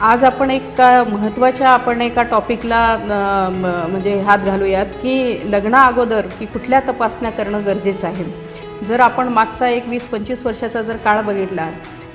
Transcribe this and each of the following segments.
आज आपण एका महत्त्वाच्या आपण एका टॉपिकला म्हणजे हात घालूयात की लग्ना अगोदर की कुठल्या तपासण्या करणं गरजेचं आहे. जर आपण मागचा एक वीस पंचवीस वर्षाचा जर काळ बघितला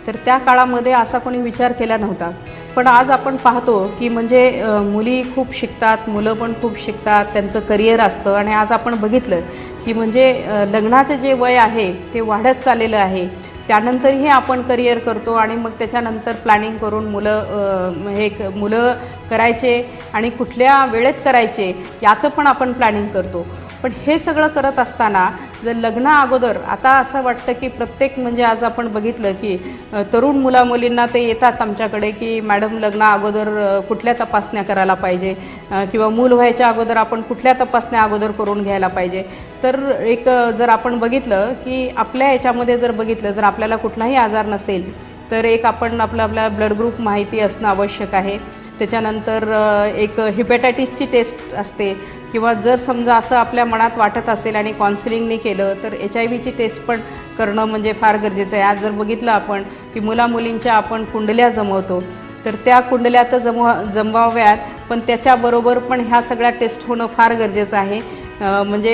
तर त्या काळामध्ये असा कोणी विचार केला नव्हता. पण आज आपण पाहतो की म्हणजे मुली खूप शिकतात मुलं पण खूप शिकतात त्यांचं करिअर असतं आणि आज आपण बघितलं की म्हणजे लग्नाचं जे वय आहे ते वाढत चाललेलं आहे. त्यानंतरही आपण करिअर करतो आणि मग त्याच्यानंतर प्लॅनिंग करून मुलं हे क- मुलं करायचे आणि कुठल्या वेळेत करायचे याचं पण आपण प्लॅनिंग करतो. पण हे सगळं करत असताना जर लग्ना अगोदर आता असं वाटतं की प्रत्येक म्हणजे आज आपण बघितलं की तरुण मुलामुलींना ते येतात आमच्याकडे की मॅडम लग्ना अगोदर कुठल्या तपासण्या करायला पाहिजे? किंवा मूल व्हायच्या अगोदर आपण कुठल्या तपासण्या अगोदर करून घ्यायला पाहिजे? तर एक जर आपण बघितलं की आपल्या याच्यामध्ये जर बघितलं जर आपल्याला कुठलाही आजार नसेल तर एक आपण आपलं आपला ब्लड ग्रुप माहिती असणं आवश्यक आहे. त्याच्यानंतर एक हिपॅटायटिसची टेस्ट असते. किंवा जर समजा असं आपल्या मनात वाटत असेल आणि काउन्सिलिंगने केलं तर एच आय व्हीची टेस्ट पण करणं म्हणजे फार गरजेचं आहे. आज जर बघितलं आपण की मुलामुलींच्या आपण कुंडल्या जमवतो तर त्या कुंडल्या तर जमवा जमवाव्यात पण त्याच्याबरोबर पण ह्या सगळ्या टेस्ट होणं फार गरजेचं आहे. म्हणजे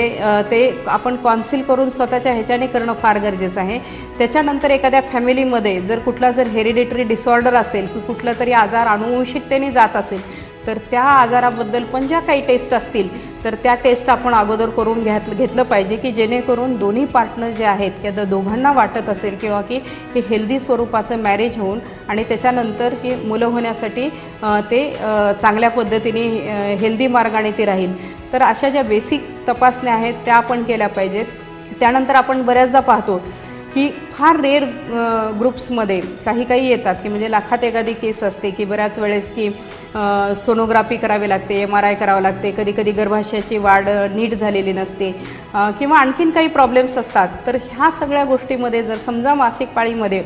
ते आपण कॉन्सिल करून स्वतःच्या ह्याच्याने करणं फार गरजेचं आहे. त्याच्यानंतर एखाद्या फॅमिलीमध्ये जर कुठला जर हेरिडिटरी डिसऑर्डर असेल की कुठला तरी आजार अनुवंशिकतेने जात असेल तर त्या आजाराबद्दल पण ज्या काही टेस्ट असतील तर त्या टेस्ट आपण अगोदर करून घ्यात घेतलं पाहिजे की जेणेकरून दोन्ही पार्टनर जे आहेत त्या दोघांना वाटत असेल किंवा की हे हेल्दी स्वरूपाचं मॅरेज होऊन आणि त्याच्यानंतर की मुलं होण्यासाठी ते चांगल्या पद्धतीने हेल्दी मार्गाने ते राहील. तर अशा ज्या बेसिक तपासण्या आहेत त्या आपण केल्या पाहिजेत. त्यानंतर आपण बऱ्याचदा पाहतो की फार रेअर ग्रुप्समध्ये काही काही येतात की म्हणजे लाखात एखादी केस असते की बऱ्याच वेळेस की सोनोग्राफी करावी लागते एम आर आय करावं लागते कधी कधी गर्भाशयाची वाढ नीट झालेली नसते किंवा आणखीन काही प्रॉब्लेम्स असतात. तर ह्या सगळ्या गोष्टीमध्ये जर समजा मासिक पाळीमध्ये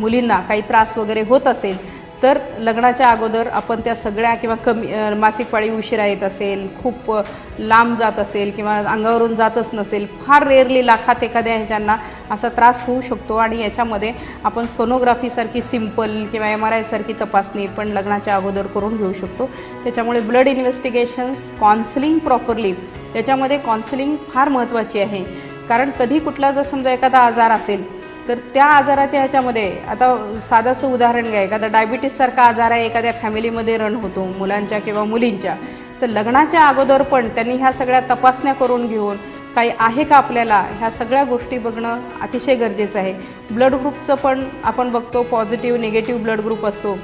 मुलींना काही त्रास वगैरे होत असेल तर लग्नाच्या अगोदर आपण त्या सगळ्या किंवा कमी मासिक पाळी उशिरा येत असेल खूप लांब जात असेल किंवा अंगावरून जातच नसेल फार रेअरली लाखात एखाद्या ह्याच्यांना असा त्रास होऊ शकतो आणि याच्यामध्ये आपण सोनोग्राफीसारखी सिंपल किंवा एम आर आयसारखी तपासणी पण लग्नाच्या अगोदर करून घेऊ शकतो. त्याच्यामुळे ब्लड इन्व्हेस्टिगेशन्स काउन्सिलिंग प्रॉपरली याच्यामध्ये काउन्सिलिंग फार महत्त्वाची आहे. कारण कधी कुठला जर समजा एखादा आजार असेल तर त्या आजाराच्या ह्याच्यामध्ये आता साधंसं उदाहरण घ्या एखादा डायबिटीससारखा आजार आहे एखाद्या फॅमिलीमध्ये रन होतो मुलांच्या किंवा मुलींच्या तर लग्नाच्या अगोदर पण त्यांनी ह्या सगळ्या तपासण्या करून घेऊन काही आहे का आपल्याला? ह्या सगळ्या गोष्टी बघणं अतिशय गरजेचं आहे. ब्लड ग्रुपचं पण आपण बघतो पॉझिटिव्ह निगेटिव्ह ब्लड ग्रुप असतो.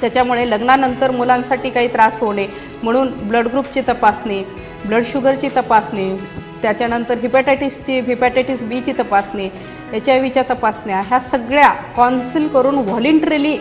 त्याच्यामुळे लग्नानंतर मुलांसाठी काही त्रास होणे म्हणून ब्लड ग्रुपची तपासणी ब्लड शुगरची तपासणी त्याच्यानंतर हिपॅटायटिसची हिपॅटायटिस बीची तपासणी एच आय व्हीच्या तपासण्या ह्या सगळ्या कॉन्सिल करून व्हॉलिंटरीली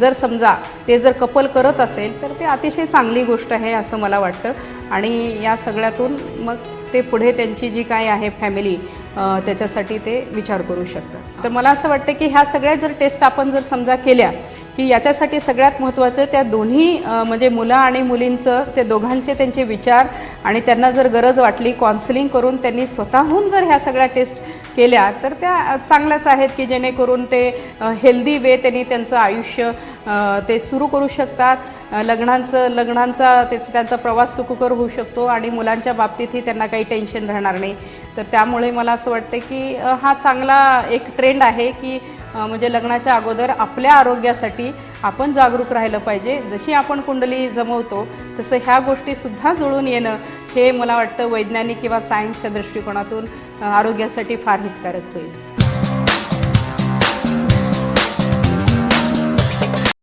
जर समजा ते जर कपल करत असेल तर ते अतिशय चांगली गोष्ट आहे असं मला वाटतं. आणि या सगळ्यातून मग ते पुढे त्यांची जी काय आहे फॅमिली त्याच्यासाठी ते विचार करू शकतात. तर मला असं वाटतं की ह्या सगळ्या जर टेस्ट आपण जर समजा केल्या की याच्यासाठी सगळ्यात महत्त्वाचं त्या दोन्ही म्हणजे मुलं आणि मुलींचं ते दोघांचे त्यांचे विचार आणि त्यांना जर गरज वाटली काउन्सिलिंग करून त्यांनी स्वतःहून जर ह्या सगळ्या टेस्ट केल्या तर त्या चांगल्याच आहेत की जेणेकरून ते हेल्दी वे त्यांनी त्यांचं आयुष्य ते सुरू करू शकतात. लग्नांचं लग्नांचा त्याचा त्यांचा प्रवास सुखकर होऊ शकतो आणि मुलांच्या बाबतीतही त्यांना काही टेन्शन राहणार नाही. तर त्यामुळे मला असं वाटतं की हा चांगला एक ट्रेंड आहे की म्हणजे लग्नाच्या अगोदर आपल्या आरोग्यासाठी आपण जागरूक राहिलं पाहिजे. जशी आपण कुंडली जमवतो तसं ह्या गोष्टीसुद्धा जुळून येणं हे मला वाटतं वैज्ञानिक किंवा सायन्सच्या दृष्टिकोनातून आरोग्यासाठी फार हितकारक होईल.